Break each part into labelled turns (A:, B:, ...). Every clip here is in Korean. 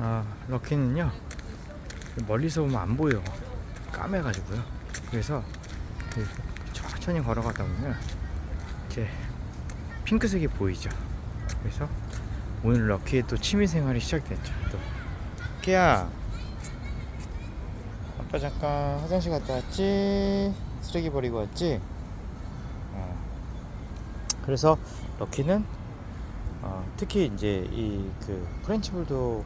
A: 아, 럭키는요 멀리서 보면 안 보여. 까매가지고요. 그래서 천천히 걸어가다 보면 이제 핑크색이 보이죠? 그래서 오늘 럭키의 또 취미생활이 시작됐죠 또. 럭키야! 아빠 잠깐 화장실 갔다 왔지? 쓰레기 버리고 왔지? 어. 그래서 럭키는 어, 특히 이제 이 그 프렌치 불도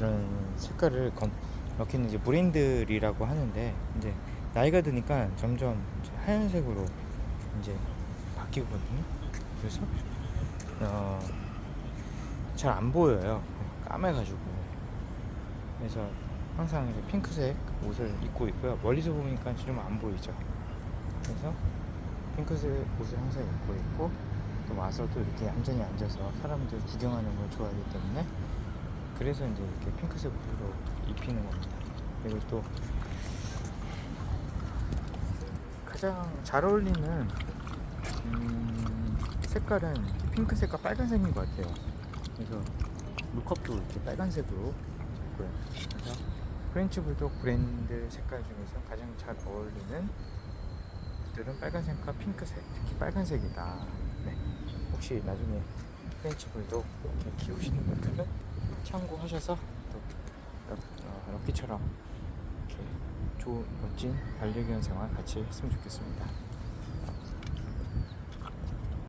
A: 이런 색깔을 검, 럭키는 이제 브랜드리라고 하는데 이제 나이가 드니까 점점 이제 하얀색으로 이제 바뀌거든요. 그래서 어, 잘 안 보여요. 까매가지고 그래서 항상 이제 핑크색 옷을 입고 있고요. 멀리서 보니까 좀 안 보이죠. 그래서 핑크색 옷을 항상 입고 있고 또 와서도 이렇게 얌전히 앉아서 사람들 구경하는 걸 좋아하기 때문에 그래서 이제 이렇게 핑크색 옷으로 입히는 겁니다. 그리고 또 가장 잘 어울리는 음, 색깔은 핑크색과 빨간색인 것 같아요. 그래서 루컵도 이렇게 빨간색으로 있고요. 그래서 프렌치 불독 브랜드 색깔 중에서 가장 잘 어울리는 들은 빨간색과 핑크색, 특히 빨간색이다. 네. 혹시 나중에 프렌치 불독 이렇게 키우시는 분들은 참고하셔서 또 럭, 어, 럭키처럼 이렇게 좋은 멋진 반려견 생활 같이 했으면 좋겠습니다.